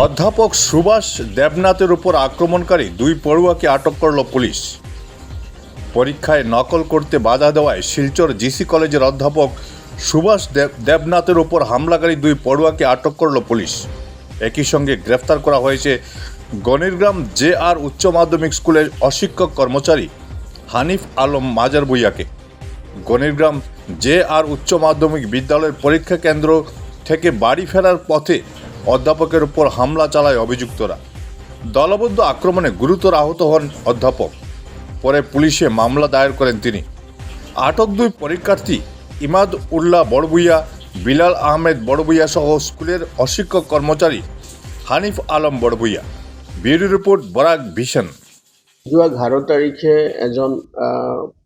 অধ্যাপক সুভাষ দেবনাথের উপর আক্রমণকারী দুই পড়ুয়াকে আটক করল পুলিশ। পরীক্ষায় নকল করতে বাধা দেওয়ায় শিলচর জিসি কলেজের অধ্যাপক সুভাষ দেব দেবনাথের উপর হামলাকারী দুই পড়ুয়াকে আটক করল পুলিশ। একই সঙ্গে গ্রেফতার করা হয়েছে গণিরগ্রাম জে আর উচ্চ মাধ্যমিক স্কুলের অশিক্ষক কর্মচারী হানিফ আলম মাজার ভুইয়াকে। গণিরগ্রাম জে আর উচ্চ মাধ্যমিক বিদ্যালয়ের পরীক্ষা কেন্দ্র থেকে বাড়ি ফেরার পথে অধ্যাপকের উপর হামলা চালায় অভিযুক্তরা। দলবদ্ধ আক্রমণে গুরুতর আহত হন অধ্যাপক। পরে পুলিশে মামলা দায়ের করেন তিনি। আটক দুই পরীক্ষার্থী ইমাদ উল্লাহ বড়বুইয়া বিলাল আহমেদ বড়বুইয়া সহ স্কুলের অশিক্ষক কর্মচারী হানিফ আলম বড়বুইয়া ব্যুরো রিপোর্ট, বরাক ভিশন। যোৱা এঘাৰ তাৰিখে এজন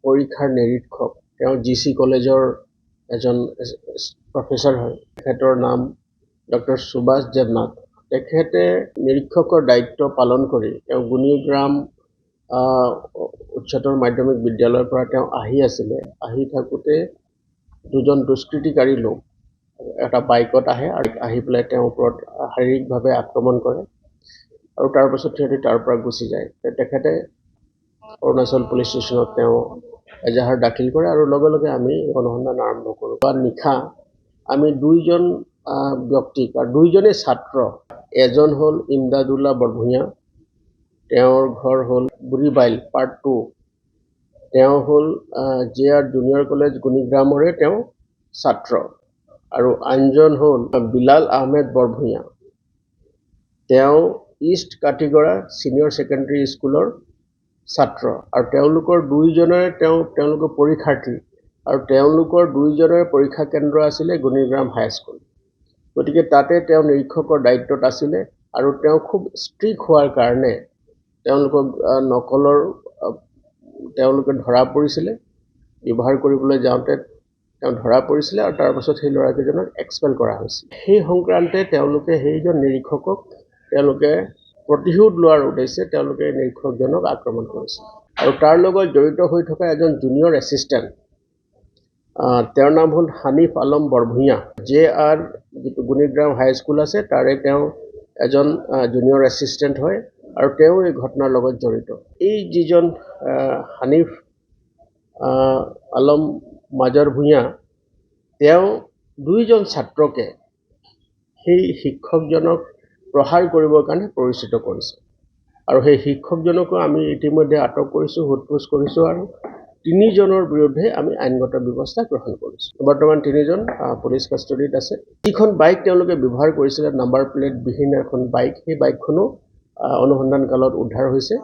পৰীক্ষাৰ নিৰীক্ষক, তেওঁ জি চি কলেজৰ এজন প্ৰফেচাৰ হয়। তেখেতৰ নাম ডক্টৰ সুভাষ দেৱনাথ তেখেতে নিৰীক্ষকৰ দায়িত্ব পালন কৰি তেওঁ গুণীগ্ৰাম উচ্চতৰ মাধ্যমিক বিদ্যালয়ৰ পৰা তেওঁ আহি আছিলে। আহি থাকোঁতে দুজন দুষ্কৃতিকাৰী লোক এটা বাইকত আহে আৰু আহি পেলাই তেওঁৰ ওপৰত শাৰীৰিকভাৱে আক্ৰমণ কৰে আৰু তাৰপাছত সিহঁতি তাৰ পৰা গুচি যায়। তেখেতে অৰুণাচল পুলিচ ষ্টেচনত তেওঁ এজাহাৰ দাখিল কৰে আৰু লগে লগে আমি অনুসন্ধান আৰম্ভ কৰোঁ। বা নিশা আমি দুইজন ব্যক্তিক আৰু দুইজনেই ছাত্ৰ। এজন হ'ল ইমদাদুল্লাহ বৰভূঞা তেওঁৰ ঘৰ হ'ল বুঢ়ীবাইল পাৰ্ট টু তেওঁ হ'ল জে আৰ জুনিয়ৰ কলেজ গুণিগ্ৰামৰে তেওঁ ছাত্ৰ। আৰু আনজন হ'ল বিলাল আহমেদ বৰভূঞা। তেওঁ ইষ্ট কাটিগড়া ছিনিয়ৰ ছেকেণ্ডেৰী স্কুলৰ ছাত্ৰ। আৰু তেওঁলোকৰ দুয়োজনৰে তেওঁ তেওঁলোকৰ পৰীক্ষাৰ্থী। আৰু তেওঁলোকৰ দুয়োজনৰে পৰীক্ষা কেন্দ্ৰ আছিলে গুণিগ্ৰাম হাইস্কুল গতিকে তাতে তেওঁ নিৰীক্ষকৰ দায়িত্বত আছিলে আৰু তেওঁ খুব ষ্ট্ৰিক হোৱাৰ কাৰণে তেওঁলোকক নকলৰ তেওঁলোকে ধৰা পৰিছিলে। ব্যৱহাৰ কৰিবলৈ যাওঁতে তেওঁ ধৰা পৰিছিলে আৰু তাৰপাছত সেই ল'ৰাকেইজনক এক্সপেল কৰা হৈছিল। সেই সংক্ৰান্তে তেওঁলোকে সেইজন নিৰীক্ষকক তেওঁলোকে প্ৰতিশোধ লোৱাৰ উদ্দেশ্যে তেওঁলোকে নিৰীক্ষকজনক আক্ৰমণ কৰিছিল। আৰু তাৰ লগত জড়িত হৈ থকা এজন জুনিয়ৰ এছিষ্টেণ্ট তেওঁৰ নাম হ'ল হানিফ আলম বৰভূঞা। জে আৰ যিটো গুণিগ্ৰাম হাইস্কুল আছে, তাৰে তেওঁ এজন জুনিয়ৰ এছিষ্টেণ্ট হয় আৰু তেওঁ এই ঘটনাৰ লগত জড়িত। এই যিজন হানিফ আলম মাজাৰ ভূঞা, তেওঁ দুইজন ছাত্ৰকে সেই শিক্ষকজনক প্ৰহাৰ কৰিবৰ কাৰণে পৰিচিত কৰিছে। আৰু সেই শিক্ষকজনকো আমি ইতিমধ্যে আটক কৰিছোঁ সোধ পোছ কৰিছোঁ আৰু তিনিজনৰ বিৰুদ্ধে আমি আইনগত ব্যৱস্থা গ্ৰহণ কৰিছোঁ। বৰ্তমান তিনিজন পুলিচ কাষ্টডিত আছে। যিখন বাইক তেওঁলোকে ব্যৱহাৰ কৰিছিলে নাম্বাৰ প্লেটবিহীন এখন বাইক সেই বাইকখনো অনুসন্ধান কালত উদ্ধাৰ হৈছে।